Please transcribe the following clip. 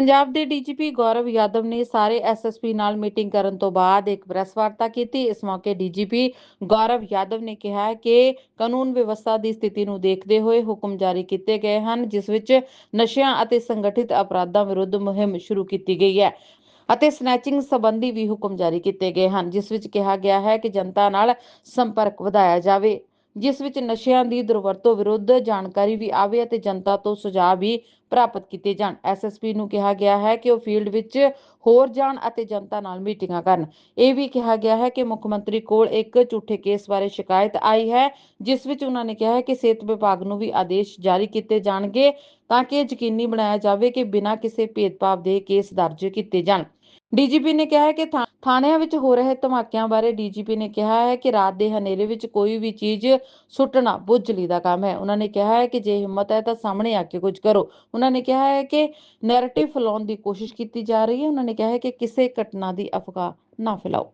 ਪੰਜਾਬ ਦੇ ਡੀਜੀਪੀ ਗੌਰਵ ਯਾਦਵ ਨੇ ਸਾਰੇ ਐਸਐਸਪੀ ਨਾਲ ਮੀਟਿੰਗ ਕਰਨ ਤੋਂ ਬਾਅਦ ਇੱਕ ਪ੍ਰੈਸ ਵਾਰਤਾ ਕੀਤੀ। ਇਸ ਮੌਕੇ ਡੀਜੀਪੀ ਗੌਰਵ ਯਾਦਵ ਨੇ ਕਿਹਾ ਕਿ ਕਾਨੂੰਨ ਵਿਵਸਥਾ ਦੀ ਸਥਿਤੀ ਨੂੰ ਦੇਖਦੇ ਹੋਏ ਹੁਕਮ ਜਾਰੀ ਕੀਤੇ ਗਏ ਹਨ, ਜਿਸ ਵਿੱਚ ਨਸ਼ਿਆਂ ਅਤੇ ਸੰਗਠਿਤ ਅਪਰਾਧਾਂ ਵਿਰੁੱਧ ਮੁਹਿੰਮ ਸ਼ੁਰੂ ਕੀਤੀ ਗਈ ਹੈ ਅਤੇ ਸਨੈਚਿੰਗ ਸੰਬੰਧੀ ਵੀ ਹੁਕਮ ਜਾਰੀ ਕੀਤੇ ਗਏ ਹਨ, ਜਿਸ ਵਿੱਚ ਕਿਹਾ ਗਿਆ ਹੈ ਕਿ ਜਨਤਾ ਨਾਲ ਸੰਪਰਕ ਵਧਾਇਆ ਜਾਵੇ। ਜਿਸ ਵਿੱਚ ਨਸ਼ਿਆਂ ਦੀ ਦੁਰਵਰਤੋਂ ਵਿਰੁੱਧ ਜਾਣਕਾਰੀ ਵੀ ਆਵੇ ਅਤੇ ਜਨਤਾ ਤੋਂ ਸੁਝਾਅ ਵੀ ਪ੍ਰਾਪਤ ਕੀਤੇ ਜਾਣ। ਐਸਐਸਪੀ ਨੂੰ ਕਿਹਾ ਗਿਆ ਹੈ ਕਿ ਉਹ ਫੀਲਡ ਵਿੱਚ ਹੋਰ ਜਾਣ ਅਤੇ ਜਨਤਾ ਨਾਲ ਮੀਟਿੰਗਾਂ ਕਰਨ। ਇਹ ਵੀ ਕਿਹਾ ਗਿਆ ਹੈ ਕਿ ਮੁੱਖ ਮੰਤਰੀ ਕੋਲ ਇੱਕ ਝੂਠੇ ਕੇਸ ਬਾਰੇ ਸ਼ਿਕਾਇਤ ਆਈ ਹੈ, ਜਿਸ ਵਿੱਚ ਉਹਨਾਂ ਨੇ ਕਿਹਾ ਹੈ ਕਿ ਸਿਹਤ ਵਿਭਾਗ ਨੂੰ ਵੀ ਆਦੇਸ਼ ਜਾਰੀ ਕੀਤੇ ਜਾਣਗੇ ਤਾਂ ਕਿ ਇਹ ਯਕੀਨੀ ਬਣਾਇਆ ਜਾਵੇ ਕਿ ਬਿਨਾਂ ਕਿਸੇ ਭੇਦਭਾਵ ਦੇ ਕੇਸ ਦਰਜ ਕੀਤੇ ਜਾਣ। ਡੀਜੀਪੀ ਨੇ ਕਿਹਾ ਹੈ ਕਿ ਥਾਣਿਆਂ ਵਿੱਚ ਹੋ ਰਹੇ ਧਮਾਕਿਆਂ ਬਾਰੇ ਡੀਜੀਪੀ ਨੇ ਕਿਹਾ ਹੈ ਕਿ ਰਾਤ ਦੇ ਹਨੇਰੇ ਵਿੱਚ ਕੋਈ ਵੀ ਚੀਜ਼ ਸੁੱਟਣਾ ਬੁੱਝਲੀ ਦਾ ਕੰਮ ਹੈ। ਉਹਨਾਂ ਨੇ ਕਿਹਾ ਹੈ ਕਿ ਜੇ ਹਿੰਮਤ ਹੈ ਤਾਂ ਸਾਹਮਣੇ ਆ ਕੇ ਕੁਝ ਕਰੋ। ਉਹਨਾਂ ਨੇ ਕਿਹਾ ਹੈ ਕਿ ਨੈਰੇਟਿਵ ਫੈਲਾਉਣ ਦੀ ਕੋਸ਼ਿਸ਼ ਕੀਤੀ ਜਾ ਰਹੀ ਹੈ। ਉਹਨਾਂ ਨੇ ਕਿਹਾ ਹੈ ਕਿ ਕਿਸੇ ਘਟਨਾ ਦੀ ਅਫਵਾਹ ਨਾ ਫੈਲਾਓ।